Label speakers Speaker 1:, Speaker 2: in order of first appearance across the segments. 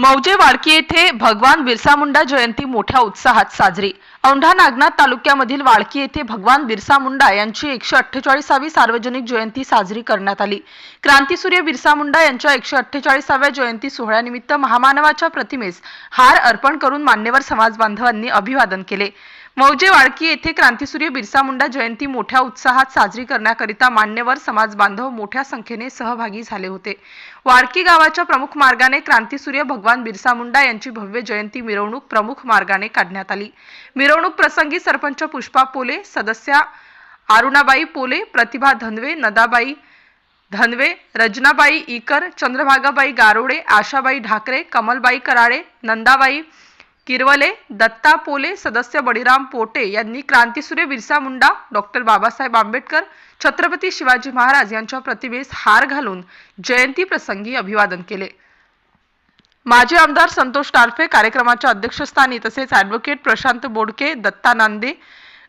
Speaker 1: मौजे वाडकी येथे भगवान बिरसा मुंडा जयंती मोठ्या उत्साहात साजरी. औंढा नागनाथ तालुक्यामधील वाळकी येथे भगवान बिरसा मुंडा यांची एकशे अठ्ठेचाळीसावी सार्वजनिक जयंती साजरी करण्यात आली. क्रांतीसूर्य बिरसा मुंडा यांच्या एकशे अठ्ठेचाळीसाव्या जयंती सोहळ्यानिमित्त महामानवाच्या प्रतिमेस हार अर्पण करून मान्यवर समाज बांधवांनी अभिवादन केले. मौजे वाळकी येथे क्रांतीसूर्य बिरसा मुंडा जयंती मोठ्या उत्साहात साजरी करण्याकरिता मान्यवर समाज बांधव मोठ्या संख्येने सहभागी झाले होते. वाळकी गावाच्या प्रमुख मार्गाने क्रांतीसूर्य भगवान बिरसा मुंडा यांची भव्य जयंती मिरवणूक प्रमुख मार्गाने काढण्यात आली. मिरवणूक प्रसंगी सरपंच पुष्पा पोले सदस्या अरुणाबाई पोले प्रतिभा धनवे नदाबाई धनवे रजनाबाई इकर चंद्रभागाबाई गारोडे आशाबाई ढाकरे कमलबाई कराळे नंदाबाई किरवले दत्ता पोले सदस्य बळीराम पोटे यांनी क्रांतीसूर्य बिरसा मुंडा डॉक्टर बाबासाहेब आंबेडकर छत्रपती शिवाजी महाराज यांच्या प्रतिमेस हार घालून जयंती प्रसंगी अभिवादन केले. माजी आमदार संतोष टारफे कार्यक्रमाच्या अध्यक्षस्थानी तसेच ॲडव्होकेट प्रशांत बोडके दत्ता नांदे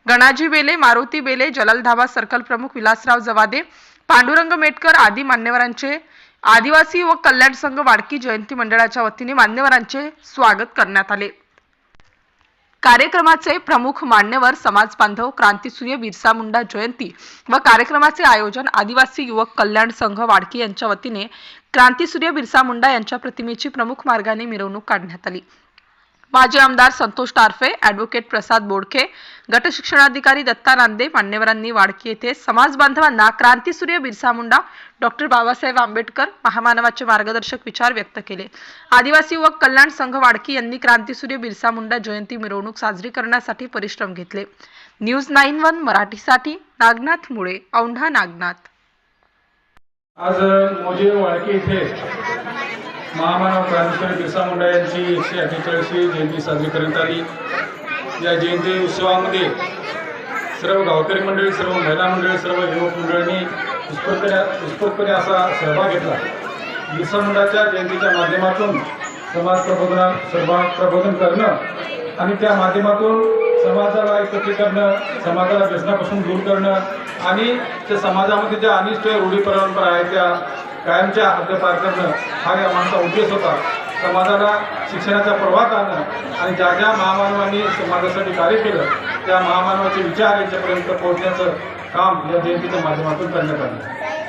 Speaker 1: गणाजी बेले मारुती बेले जलाल धाबा सर्कल प्रमुख विलासराव जवादे पांडुरंग मेटकर आदी मान्यवरांचे आदिवासी व कल्याण संघ वाडकी जयंती मंडळाच्या वतीने मान्यवरांचे स्वागत करण्यात आले. कार्यक्रमाचे प्रमुख मान्यवर समाज बांधव क्रांतीसूर्य बिरसा मुंडा जयंती व कार्यक्रमाचे आयोजन आदिवासी युवक कल्याण संघ वाडकी यांच्या वतीने क्रांतीसूर्य बिरसा मुंडा यांच्या प्रतिमेची प्रमुख मार्गाने मिरवणूक काढण्यात आली. माजी आमदार संतोष टारफे ॲडव्होकेट प्रसाद बोडखे गटशिक्षणाधिकारी दत्ता नांदे मान्यवरांनी वाडकी येथे समाज बांधवांना क्रांतीसूर्य बिरसा मुंडा डॉक्टर बाबासाहेब आंबेडकर महामानवाचे मार्गदर्शक विचार व्यक्त केले. आदिवासी युवक कल्याण संघ वाडकी यांनी क्रांतीसूर्य बिरसा मुंडा जयंती मिरवणूक साजरी करण्यासाठी परिश्रम घेतले. न्यूज नाईन वन मराठीसाठी नागनाथ मुळे औंढा नागनाथ.
Speaker 2: आज मोजे वाळके इथे महामानव क्रांतिकारी बिरसा मुंडा यांची एकशे अठ्ठेचाळीसवी जयंती साजरी करण्यात आली. या जयंती उत्सवामध्ये सर्व गावकरी मंडळी सर्व महिला मंडळी सर्व युवक मंडळींनी उत्स्फूर्तपणे उत्स्फूर्तपणे असा सहभाग घेतला. बिरसा मुंडाच्या जयंतीच्या माध्यमातून समाज प्रबोधन सहभाग प्रबोधन करणं आणि त्या माध्यमातून समाजाला एकत्रित करणं समाजाला व्यसनापासून दूर करणं आणि त्या समाजामध्ये ज्या अनिष्ट रूढी परंपरा आहेत त्या कायमच्या हद्दपार करणं हा या माणसा उद्देश होता. समाजाला शिक्षणाचा प्रवाह आणणं आणि ज्या ज्या महामानवांनी समाजासाठी कार्य केलं त्या महामानवाचे विचार यांच्यापर्यंत पोहोचण्याचं काम या जयंतीच्या माध्यमातून करण्यात आलं.